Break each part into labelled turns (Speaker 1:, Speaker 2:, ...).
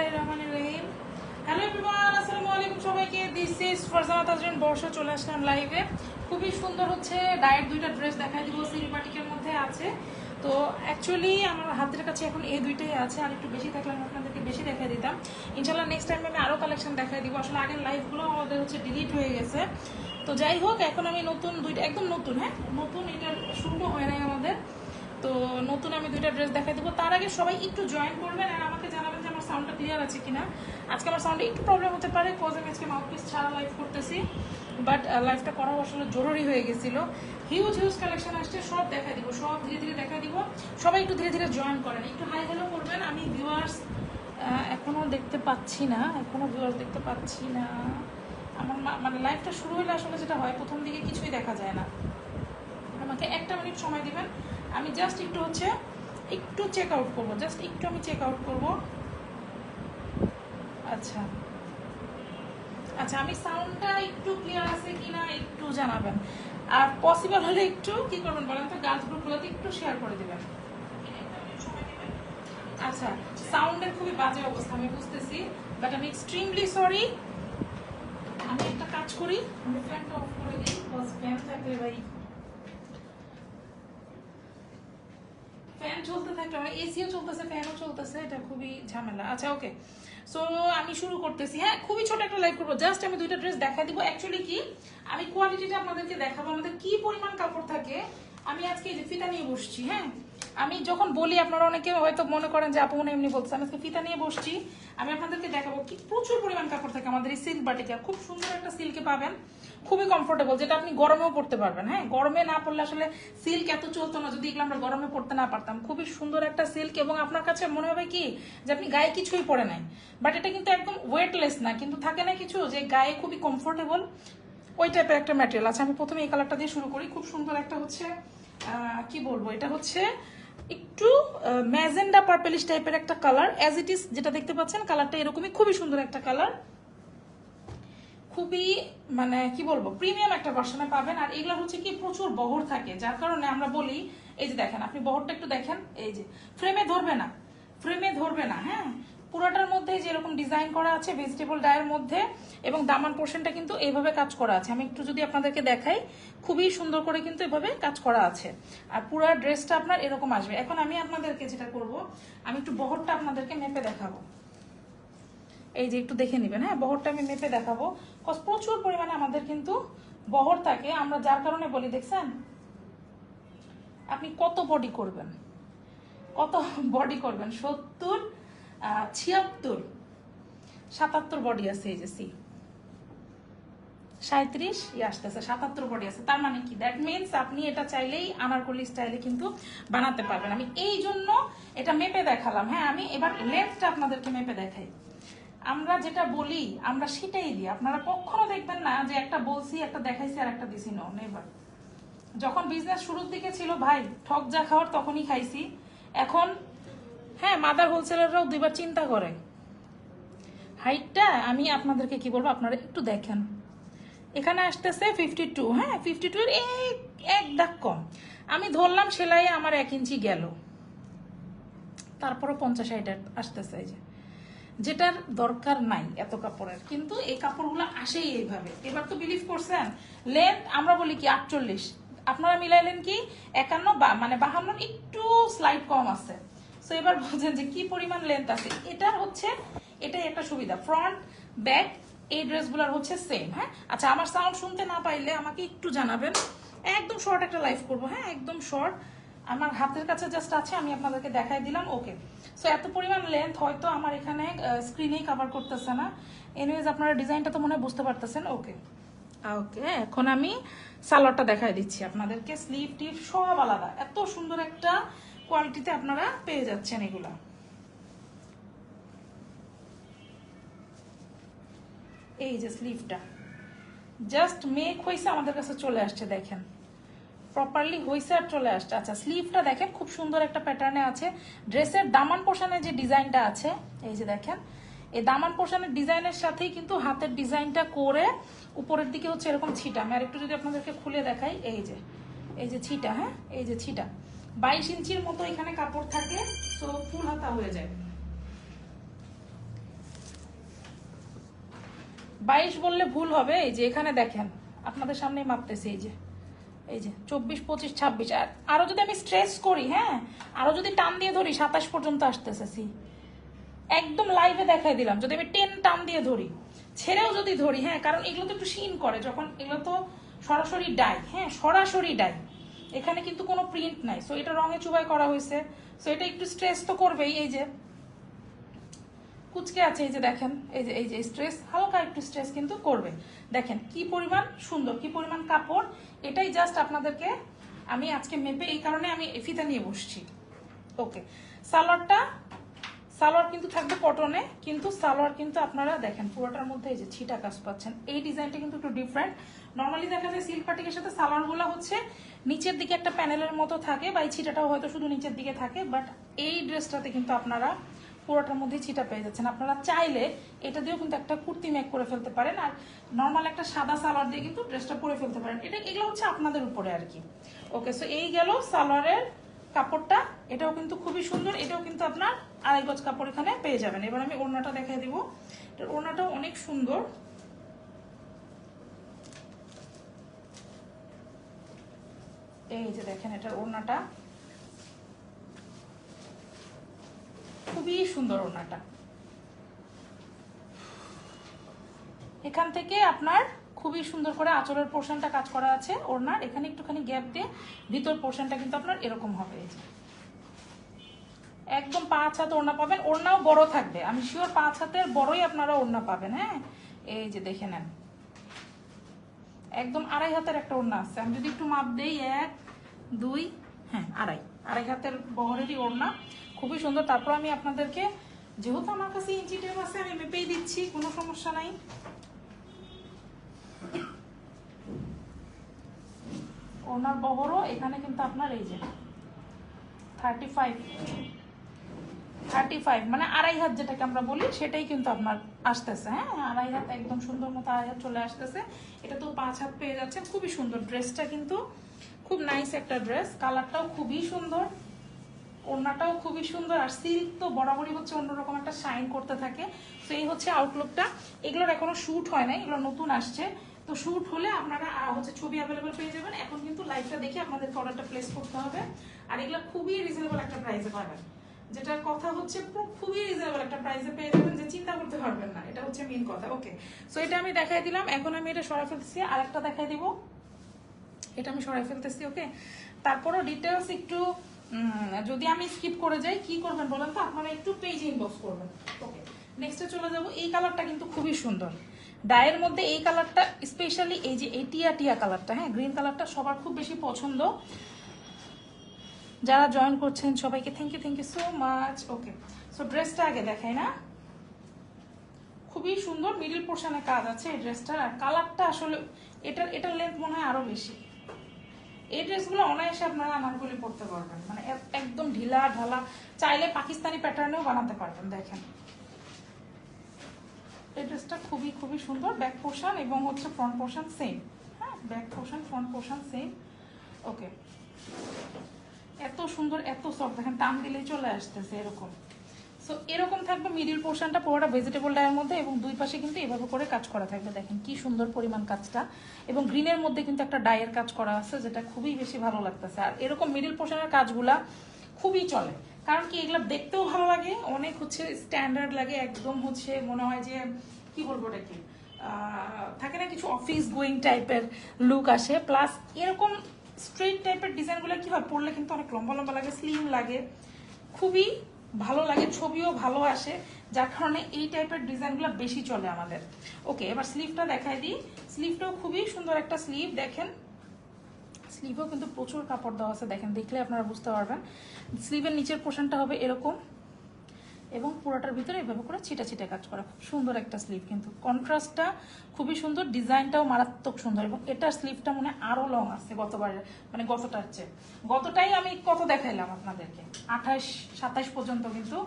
Speaker 1: Hello আসসালামু আলাইকুম সবাইকে। দিস ইজ বর্ষা চলে আসলাম লাইভে খুবই সুন্দর হচ্ছে ডায়ের দুইটা ড্রেস দেখাই দিব মধ্যে আছে। তো অ্যাকচুয়ালি আমার হাতের কাছে এখন দুইটাই আছে, আর একটু বেশি থাকলে আমি আপনাদেরকে বেশি দিতাম। ইনশাল্লাহ নেক্সট আমি কালেকশন দেখাই দিব। আসলে আমাদের হচ্ছে ডিলিট হয়ে গেছে। তো যাই হোক, এখন আমি নতুন দুইটা, একদম নতুন হ্যাঁ? নতুন এটা শুরু হয় নাই আমাদের। তো নতুন আমি দুইটা ড্রেস দেখাই দেবো। তার আগে সবাই একটু জয়েন করবেন, আর আমাকে জানাবেন যে আমার সাউন্ডটা ক্লিয়ার আছে কিনা? আজকে আমার সাউন্ডে একটু প্রবলেম হতে পারে কজ আমি আজকে মাউথপিস ছাড়া লাইভ করতেছি। বাট লাইভটা করা আসলে জরুরি হয়ে গেছিল। হিউজ হিউজ কালেকশন আসছে, সব দেখাই দিব, সব ধীরে ধীরে দেখাই দিব। সবাই একটু ধীরে ধীরে জয়েন করেন। একটু হাই হ্যালো করবেন। আমি ভিউয়ার্স এখনও দেখতে পাচ্ছি না এখনও ভিউয়ার্স দেখতে পাচ্ছি না। আমার মানে লাইভটা শুরু হলে আসলে যেটা হয়, প্রথম দিকে কিছুই দেখা যায় না। আমাকে একটা মিনিট সময় দিবেন। আমি জাস্ট একটু হচ্ছে, একটু চেক আউট করব। জাস্ট একটু আমি চেক আউট করব। আচ্ছা। আচ্ছা আমি সাউন্ডটা একটু ক্লিয়ার আছে কিনা একটু জানাবেন। আর পসিবল হলে একটু কি করবেন বলেন তো? গাছ গ্রুপগুলোতে একটু শেয়ার করে দিবেন। আচ্ছা সাউন্ডের খুবই বাজে অবস্থা, আমি বুঝতেছি। বাট আমি এক্সট্রিমলি সরি আমি একটা কাজ করি, আমি ফ্যানটা অফ করে দিই বিকজ ফ্যান থাকলে ভাই ফ্যান চলতে থাকলে আমার এসিও চলতেছে ফ্যানও চলতেছে, এটা খুবই ঝামেলা। আচ্ছা ওকে সো আমি শুরু করতেছি। হ্যাঁ খুবই ছোট একটা লাইভ করব। জাস্ট আমি দুইটা ড্রেস দেখা দিব। অ্যাকচুয়ালি কি, আমি কোয়ালিটিটা আপনাদেরকে দেখাবো। আমাদের কি পরিমাণ কাপড় থাকে, আমি আজকে এই যে ফিতা নিয়ে বসছি হ্যাঁ? আমি যখন বলি, আপনারা অনেকে হয়তো মনে করেন যে, আপু, মনে এমনি বলছে আমি আজকে ফিতা নিয়ে বসছি। আমি আপনাদেরকে দেখাবো কি প্রচুর পরিমাণ কাপড় থাকে আমাদের এই সিল্ক বাটিকা খুব সুন্দর একটা সিল্কে পাবেন। খুবই কমফোর্টেবল যেটা আপনি গরমেও পড়তে পারবেন। হ্যাঁ গরমে না পড়লে আসলে সিল্ক এত চলতো না, যদি এগুলো আমরা গরমে পড়তে না পারতাম। খুবই সুন্দর একটা সিল্ক এবং আপনার কাছে মনে হবে কি, যে আপনি গায়ে কিছুই পরে নাই। বাট এটা কিন্তু একদম ওয়েটলেস না, কিন্তু থাকে না কিছু যে গায়ে খুবই কমফোর্টেবল ওই টাইপের একটা ম্যাটেরিয়াল আছে। আমি প্রথমে এই কালারটা দিয়ে শুরু করি। খুব সুন্দর একটা হচ্ছে কি বলব? এটা হচ্ছে একটু ম্যাজেন্ডা পার্পেলিশ টাইপের একটা কালার অ্যাজ ইট ইজ যেটা দেখতে পাচ্ছেন কালারটা এরকমই, খুবই সুন্দর একটা কালার খুবই মানে কি বলব প্রিমিয়াম একটা ভার্সনে পাবেন। আর এগুলো হচ্ছে কি, প্রচুর বহর থাকে। যার কারণে আমরা বলি, এই যে দেখেন, আপনি বহরটা একটু দেখেন, এই যে ফ্রেমে ধরবে না ফ্রেমে ধরবে না হ্যাঁ? পুরোটার মধ্যে যেরকম ডিজাইন করা আছে ভেজিটেবল ডায়ের মধ্যে, এবং দামান পোর্শনটা কিন্তু এইভাবে কাজ করা আছে। আমি একটু যদি আপনাদেরকে দেখাই, খুবই সুন্দর করে কিন্তু এভাবে কাজ করা আছে। আর পুরো ড্রেসটা আপনার এরকম আসবে। এখন আমি আপনাদেরকে যেটা করব, আমি একটু বহরটা আপনাদেরকে মেপে দেখাবো। এই যে একটু দেখে নেবেন হ্যাঁ? বহরটা আমি মেপে দেখাবো। কজ প্রচুর পরিমাণে আমাদের কিন্তু বহর থাকে। আমরা যার কারণে বলি, দেখছেন? আপনি কত বডি করবেন? কত বডি করবেন? সত্তর ছিয়াত্তর, সাতাত্তর বডি আছে এই যে সি সাঁত্রিশ ই আসতেছে, সাতাত্তর বডি আছে। তার মানে কি? দ্যাট মিনস আপনি এটা চাইলেই আনারকলি স্টাইলে কিন্তু বানাতে পারবেন। আমি এই জন্য এটা মেপে দেখালাম। হ্যাঁ আমি এবার লেন্থটা আপনাদেরকে মেপে দেখাই। আমরা যেটা বলি, আমরা সেটাই দিই। আপনারা কখনো দেখবেন না যে একটা বলছি, একটা দেখাইছি আর একটা দিছি। নো নেভার যখন বিজনেস শুরুর দিকে ছিল, ভাই, ঠক যা খাওয়ার তখনই খাইছি। এখন হ্যাঁ মাদার হোলসেলাররাও দুইবার চিন্তা করে। হাইটটা আমি আপনাদেরকে কি বলব, আপনারা একটু দেখেন। এখানে আসতেছে ফিফটি টু হ্যাঁ ফিফটি টু এর এক দাগ কম। আমি ধরলাম সেলাইয়ে আমার এক ইঞ্চি গেল। তারপরও পঞ্চাশ ষাট আসতেছে এই যে। যেটার দরকার নাই এত কাপড়ের। কিন্তু এই কাপড়গুলো আসেই এইভাবে। এবার তো বিলিভ করছেন? লেন্থ আমরা বলি কি আটচল্লিশ। আপনারা মিলাইলেন কি একান্ন বা মানে বাহান্ন একটু স্লাইড কম আছে। সো এবার বলছেন যে কি পরিমাণ লেন্থ আছে? এটার হচ্ছে, এটাই একটা সুবিধা। ফ্রন্ট ব্যাক এই ড্রেসগুলোর হচ্ছে সেম হ্যাঁ? আচ্ছা আমার সাউন্ড শুনতে না পাইলে আমাকে একটু জানাবেন। একদম শর্ট একটা লাইভ করব হ্যাঁ? একদম শর্ট আমার হাতের কাছে জাস্ট আছে, আমি আপনাদেরকে দেখাই দিলাম ওকে সো এত পরিমাণ লেন্থ হয়তো আমার এখানে স্ক্রিনেই কভার করতেছে না। এনিওয়েজ আপনারা ডিজাইনটা তো মনে হয় বুঝতে পারতেছেন ওকে ওকে এখন আমি সালোয়ারটা দেখাই দিচ্ছি আপনাদেরকে স্লিভ টিপ, সব আলাদা। এত সুন্দর একটা কোয়ালিটিতে আপনারা পেয়ে যাচ্ছেন এগুলা। এই যে স্লিভটা জাস্ট মেক হয়েছে আমাদের কাছে চলে আসছে, দেখেন। প্রপারলি হয়েছে আর চলে আসছে। আচ্ছা স্লিভটা দেখেন, খুব সুন্দর একটা প্যাটার্নে আছে। ড্রেসের দামান পোষানের যে ডিজাইনটা আছে, এই যে দেখেন, এই দামান পোষানের ডিজাইনের সাথেই কিন্তু হাতের ডিজাইনটা করে উপরের দিকে হচ্ছে এরকম ছিটা। আমি আর একটু যদি আপনাদেরকে খুলে দেখাই, এই যে এই যে ছিটা হ্যাঁ এই যে ছিটা। বাইশ ইঞ্চির মতো এখানে কাপড় থাকে তো ফুল হাতা হয়ে যায়। বাইশ বললে ভুল হবে, এই যে এখানে দেখেন, আপনাদের সামনেই মাপতেছে, এই যে। এই যে, চব্বিশ, পঁচিশ, ছাব্বিশ। আর আরও যদি আমি স্ট্রেস করি হ্যাঁ? আরও যদি টান দিয়ে ধরি, সাতাশ পর্যন্ত আসতেছে সি একদম লাইভে দেখাই দিলাম, যদি আমি টেন টান দিয়ে ধরি। ছেড়েও যদি ধরি হ্যাঁ কারণ এগুলো তো একটু সিন করে, যখন এগুলো তো সরাসরি ডাই হ্যাঁ সরাসরি ডাই এখানে কিন্তু কোনো প্রিন্ট নাই। সো এটা রঙে চুবাই করা হয়েছে। সো এটা একটু স্ট্রেস তো করবেই, এই যে কুচকে আছে, এই যে দেখেন, এই যে এই যে স্ট্রেস হালকা একটু স্ট্রেস কিন্তু করবে। দেখেন, কি পরিমাণ সুন্দর, কি পরিমাণ কাপড়, এটাই জাস্ট আপনাদেরকে আমি আজকে মেপে, এই কারণে আমি ফিতা নিয়ে বসছি। ওকে সালোয়ারটা, সালোয়ার কিন্তু থাকবে কটনে কিন্তু সালোয়ার কিন্তু আপনারা দেখেন, পুরোটার মধ্যে এই যে ছিটা কাজ পাচ্ছেন। এই ডিজাইনটা কিন্তু একটু ডিফারেন্ট নর্মালি দেখা যায় সিল্ক পাটিকের সাথে সালোয়ারগুলো হচ্ছে নিচের দিকে একটা প্যানেলের মতো থাকে বা এই ছিটাটাও হয়তো শুধু নিচের দিকে থাকে বাট এই ড্রেসটাতে কিন্তু আপনারা পুরোটার মধ্যে ছিটা পেয়ে যাচ্ছেন। আপনারা চাইলে এটা দিয়েও কিন্তু একটা কুর্তি মেক করে ফেলতে পারেন আর নর্মাল একটা সাদা সালোয়ার দিয়ে কিন্তু ড্রেসটা পরে ফেলতে পারেন। এটা এগুলো হচ্ছে আপনাদের উপরে আর কি। ওকে সো এই গেল সালোয়ারের কাপড়টা। এটাও কিন্তু খুবই সুন্দর। এটাও কিন্তু আপনার আড়াই গজ কাপড় এখানে পেয়ে যাবেন। এবার আমি ওড়নাটা দেখাই দিব। এটার ওড়নাটাও অনেক সুন্দর। এই যে দেখেন এটার ওড়নাটা। খুবই সুন্দর ওড়নাটা। এখান থেকে আপনার খুবই সুন্দর করে আঁচলের পোর্শনটা কাজ করা আছে ওড়নার। এখানে একটুখানি গ্যাপ দিয়ে ভিতর পোর্শনটা কিন্তু আপনার এরকম হবে একদম পাঁচ হাত ওড়না পাবেন। ওড়নাও বড় থাকবে। আমি শিওর পাঁচ হাতের বড়ই আপনারা ওড়না পাবেন হ্যাঁ? এই যে দেখে নেন। একদম আড়াই হাতের একটা ওড়না আছে। আমি যদি একটু মাপ দেই, এক, দুই হ্যাঁ আড়াই। আড়াই হাতের বহরেরই ওড়না। খুবই সুন্দর। তারপর আমি আপনাদেরকে, যেহেতু আমার কাছে ইঞ্চি টেপ আছে, আমি মেপেই দিচ্ছি, কোনো সমস্যা নাই। ওনার বহরও এখানে কিন্তু আপনার এই যে থার্টি ফাইভ থার্টি ফাইভ মানে আড়াই হাত যেটাকে আমরা বলি, সেটাই কিন্তু আপনার আসতেছে হ্যাঁ? আড়াই হাত, একদম সুন্দর মতো আড়াই হাত চলে আসতেছে। এটা তো পাঁচ হাত পেয়ে যাচ্ছে খুবই সুন্দর। ড্রেসটা কিন্তু খুব নাইস একটা ড্রেস, কালারটাও খুবই সুন্দর। ওড়নাটাও খুবই সুন্দর, আর সিল্ক তো বরাবরই হচ্ছে অন্যরকম একটা শাইন করতে থাকে। তো এই হচ্ছে আউটলুকটা এগুলোর এখনও শ্যুট হয় নাই, এগুলো নতুন আসছে। তো শ্যুট হলে আপনারা হচ্ছে ছবি অ্যাভেলেবেল পেয়ে যাবেন। এখন কিন্তু লাইভটা দেখে আপনাদের অর্ডারটা প্লেস করতে হবে। আর এগুলো খুবই রিজনেবল একটা প্রাইসে পাবেন। যেটার কথা হচ্ছে খুবই রিজনেবল একটা প্রাইসে পেয়ে যাবেন, যে চিন্তা করতে পারবেন না। এটা হচ্ছে মেন কথা। ওকে সো এটা আমি দেখাই দিলাম। এখন আমি এটা সরাই ফেলতেছি। আরেকটা দেখাই দিব। এটা আমি সরাই ফেলতেছি ওকে তারপরও ডিটেলস একটু যদি আমি স্কিপ করে যাই, কি করবেন বলেন তো? আপনারা একটু পেজ ইনবক্স করবেন। ওকে নেক্সটে চলে যাব। এই কালারটা কিন্তু খুবই সুন্দর। ডায়ের মধ্যে এই কালারটা স্পেশালি এই যে এই টিয়া টিয়া কালারটা হ্যাঁ গ্রিন কালারটা সবার খুব বেশি পছন্দ। যারা জয়েন করছেন, সবাইকে thank you thank you so much okay so ড্রেসটা আগে দেখাই না। খুবই সুন্দর মিডল পোর্শনে কাজ আছে এই ড্রেসটার আর কালারটা আসলে এটার এটার লেন্থ মনে হয় আরও বেশি। এই ড্রেসগুলো অনায়াসে আপনারা আনারগুলি পরতে পারবেন। মানে ঢিলা ঢালা, চাইলে পাকিস্তানি প্যাটার্নেও বানাতে পারবেন, দেখেন। এই ড্রেসটা খুবই খুবই সুন্দর ব্যাক পোর্শন এবং হচ্ছে ফ্রন্ট পোর্শন সেম হ্যাঁ? Back portion front portion same okay এত সুন্দর, এত সফট দেখেন, টান দিলেই চলে আসতেছে এরকম। সো এরকম থাকবে মিডিল পোর্শনটা পুরোটা ভেজিটেবল ডায়ের মধ্যে এবং দুই পাশে কিন্তু এভাবে করে কাজ করা থাকবে, দেখেন কি সুন্দর পরিমাণ কাজটা। এবং গ্রিনের মধ্যে কিন্তু একটা ডায়ের কাজ করা আছে, যেটা খুবই বেশি ভালো লাগতেছে। আর এরকম মিডিল পোর্শনের কাজগুলা খুবই চলে। কারণ কি এগুলো দেখতেও ভালো লাগে, অনেক হচ্ছে স্ট্যান্ডার্ড লাগে, একদম হচ্ছে মনে হয় যে, কি বলব এটা কি থাকে না কিছু অফিস গোয়িং টাইপের লুক আসে। প্লাস এরকম স্ট্রেট টাইপের ডিজাইনগুলো কি হয়, পরলে কিন্তু অনেক লম্বা লম্বা লাগে স্লিম লাগে। খুবই ভালো লাগে, ছবিও ভালো আসে। যার কারণে এই টাইপের ডিজাইনগুলো বেশি চলে আমাদের। ওকে এবার স্লিভটা দেখাই দিই। স্লিভটাও খুবই সুন্দর একটা স্লিভ দেখেন। স্লিভেও কিন্তু প্রচুর কাপড় দেওয়া আছে, দেখেন, দেখলে আপনারা বুঝতে পারবেন। স্লিভের নিচের পোর্শনটা হবে এরকম এবং পুরোটার ভিতরে এভাবে করে ছিটা ছিটা কাজ করা। খুব সুন্দর একটা স্লিভ কিন্তু কন্ট্রাস্টটা খুবই সুন্দর ডিজাইনটাও মারাত্মক সুন্দর এবং এটার স্লিভটা মনে হয় আরও লং আছে গতবারের মানে গতটার চেয়ে। গতটাই আমি কত দেখাইলাম আপনাদেরকে? আঠাশ, সাতাশ পর্যন্ত কিন্তু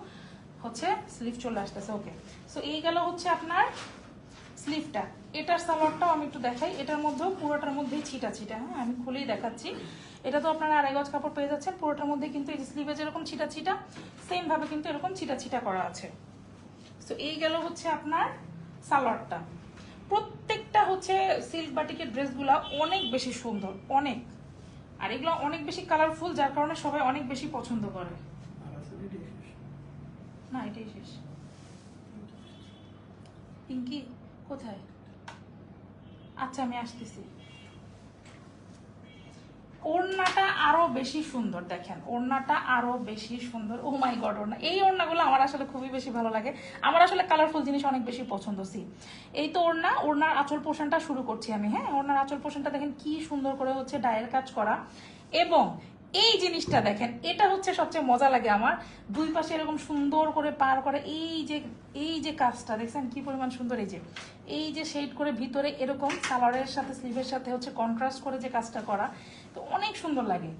Speaker 1: হচ্ছে স্লিভ চলে আসতেছে ওকে সো এই গেল হচ্ছে আপনার স্লিভটা। এটার সালোয়ারটাও আমি একটু দেখাই। এটার মধ্যেও পুরোটার মধ্যেই ছিটা ছিটা হ্যাঁ আমি খুলেই দেখাচ্ছি। এটা তো আপনারা আড়াই গজ কাপড় পেয়ে যাচ্ছেন পুরোটার মধ্যে কিন্তু এই যে স্লিভে যেরকম ছিটা ছিটা সেম ভাবে কিন্তু এরকম ছিটা ছিটা করা আছে। সো এই গেল হচ্ছে আপনার সালোয়ারটা। প্রত্যেকটা হচ্ছে সিল্ক বাটিকের ড্রেসগুলা অনেক বেশি সুন্দর অনেক। আর এগুলো অনেক বেশি কালারফুল যার কারণে সবাই অনেক বেশি পছন্দ করে। না এটাই শেষ। পিঙ্কি? কোথায়? আচ্ছা আমি আসতেছি। ওড়নাটা আরও বেশি সুন্দর, দেখেন। ওড়নাটা আরও বেশি সুন্দর। ও মাই গড ওড়না। এই ওড়নাগুলো আমার আসলে খুবই বেশি ভালো লাগে। আমার আসলে কালারফুল জিনিস অনেক বেশি পছন্দ সি এই তো ওড়না, ওড়নার আঁচল পোষণটা শুরু করছি আমি হ্যাঁ? ওড়নার আঁচল পোষণটা দেখেন কি সুন্দর করে হচ্ছে ডায়ের কাজ করা। এবং এই জিনিসটা দেখেন, এটা হচ্ছে সবচেয়ে মজা লাগে আমার। দুই পাশে এরকম সুন্দর করে পার করে এই যে এই যে কাজটা, দেখছেন কি পরিমাণ সুন্দর এই যে। এই যে শেড করে ভিতরে এরকম কালারের সাথে স্লিভের সাথে হচ্ছে কন্ট্রাস্ট করে যে কাজটা করা, তো অনেক সুন্দর লাগে।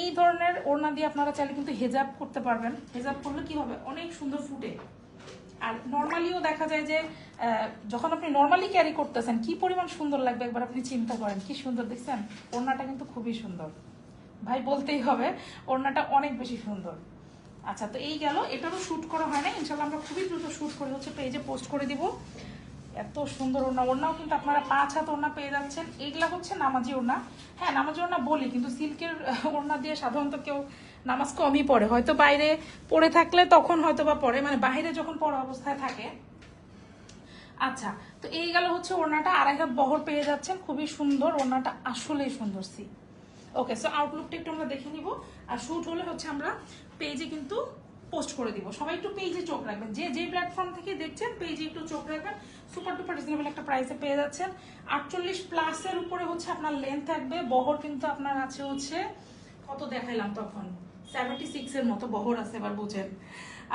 Speaker 1: এই ধরনের ওড়না দিয়ে আপনারা চাইলে কিন্তু হেজাব করতে পারবেন। হেজাব করলে কি হবে? অনেক সুন্দর ফুটে। আর নর্মালিও দেখা যায় যে যখন আপনি নর্মালি ক্যারি করতেছেন, কি পরিমাণ সুন্দর লাগবে একবার আপনি চিন্তা করেন, কি সুন্দর, দেখছেন? ওড়নাটা কিন্তু খুবই সুন্দর। ভাই বলতেই হবে, ওড়নাটা অনেক বেশি সুন্দর। আচ্ছা তো এই গেল, এটারও শ্যুট করা হয় না, ইনশাল্লাহ আমরা খুবই দ্রুত শ্যুট করে হচ্ছে পেজে পোস্ট করে দিব। এত সুন্দর ওড়না, ওড়নাও কিন্তু আপনারা পাঁচ হাত ওড়না পেয়ে যাচ্ছেন। এইগুলা হচ্ছে নামাজি ওড়না। হ্যাঁ নামাজি ওড়না বলি, কিন্তু সিল্কের ওড়না দিয়ে সাধারণত কেউ নামাজ কমই পড়ে। হয়তো বাইরে পড়ে থাকলে তখন হয়তো বা পড়ে মানে বাইরে যখন পড়া অবস্থায় থাকে। আচ্ছা তো এই গেল হচ্ছে ওড়নাটা, আড়াই হাত বহর পেয়ে যাচ্ছেন। খুবই সুন্দর, ওড়নাটা আসলেই সুন্দর সি ওকে সো আউটলুকটা একটু আমরা দেখে নিব। আর শুট হলে হচ্ছে আমরা পেজে কিন্তু পোস্ট করে দিব। সবাই একটু পেজে চোখ রাখবেন। যে যে প্ল্যাটফর্ম থেকে দেখছেন পেজে একটু চোখ রাখবেন। সুপার টুপার রিজনেবল একটা প্রাইসে পেয়ে যাচ্ছেন। আটচল্লিশ প্লাসের উপরে হচ্ছে আপনার লেন্থ থাকবে। বহর কিন্তু আপনার আছে হচ্ছে, কত দেখাইলাম তখন? সেভেন্টি সিক্সের মতো বহর আছে এবার বুঝেন।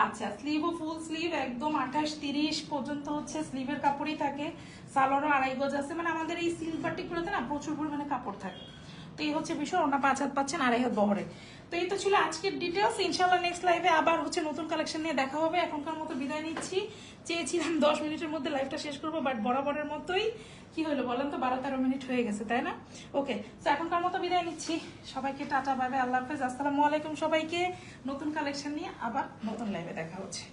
Speaker 1: আচ্ছা স্লিভও ফুল স্লিভ একদম আঠাশ তিরিশ পর্যন্ত হচ্ছে স্লিভের কাপড়ই থাকে। সালোয়ারও আড়াই গজ আছে। মানে আমাদের এই সিল্ক বাটিকগুলোতে না প্রচুর পরিমাণে কাপড় থাকে। তো এই হচ্ছে বিষয় ওনা পাঁচ হাত পাচ্ছেন, আড়াই হাত বহরে। তো এই তো ছিল আজকের ডিটেলস ইনশাল্লাহ নেক্সট লাইভে আবার হচ্ছে নতুন কালেকশন নিয়ে দেখা হবে। এখনকার মতো বিদায় নিচ্ছি। চেয়েছিলাম দশ মিনিটের মধ্যে লাইভটা শেষ করব বাট বরাবরের মতোই, কি হলো বলেন তো, বারো তেরো মিনিট হয়ে গেছে, তাই না? ওকে তো এখনকার মতো বিদায় নিচ্ছি। সবাইকে টাটা বাই আল্লাহ হাফেজ। আসসালামু আলাইকুম সবাইকে। নতুন কালেকশন নিয়ে আবার নতুন লাইভে দেখা হচ্ছে।